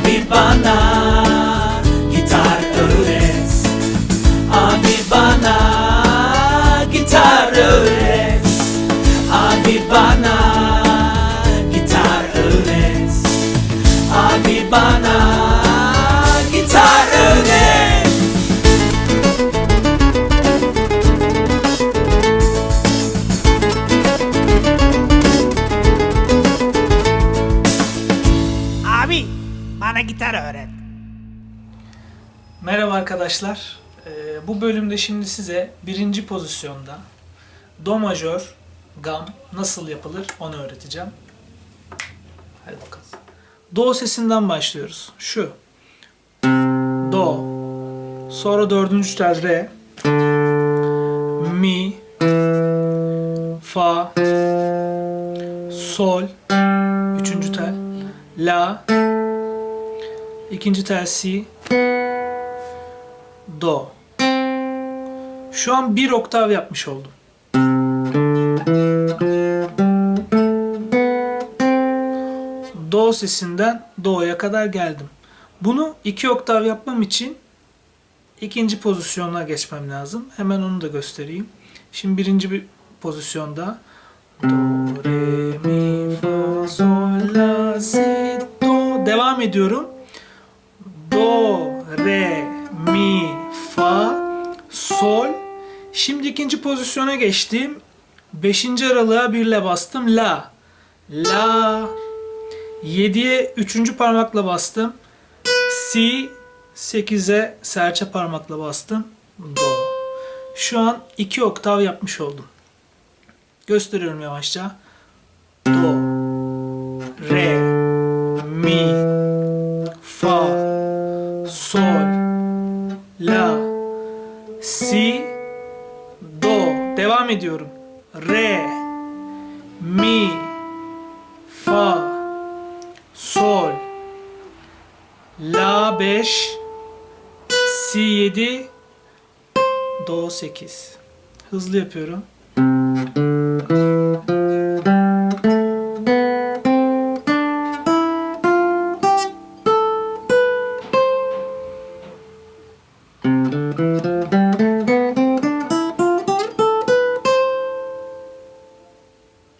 Abi bana gitar öğret Abi bana gitar öğret Abi bana gitar öğret Abi bana gitar öğret Abi bana gitar öğret. Merhaba arkadaşlar. Ee, bu bölümde şimdi size birinci pozisyonda Do majör gam nasıl yapılır onu öğreteceğim. Hadi bakalım. Do sesinden başlıyoruz. Şu. Do. Sonra dördüncü tel Re. Mi. Fa. Sol. Üçüncü tel. La. İkinci tel Si. Do. Şu an bir oktav yapmış oldum. Do sesinden Do'ya kadar geldim. Bunu iki oktav yapmam için ikinci pozisyona geçmem lazım. Hemen onu da göstereyim. Şimdi birinci bir pozisyonda Do, Re, Mi, Fa, Sol, La, Si, Do. Devam ediyorum. Do, Re, Mi, Fa, Sol. Şimdi ikinci pozisyona geçtim. Beşinci aralığa birle bastım. La. La. Yediye üçüncü parmakla bastım. Si. Sekize serçe parmakla bastım. Do. Şu an iki oktav yapmış oldum. Gösteriyorum yavaşça. Do. Re. Sol. La. Si. Do. Devam ediyorum. Re. Mi. Fa. Sol. La 5. Si 7. Do 8. Hızlı yapıyorum.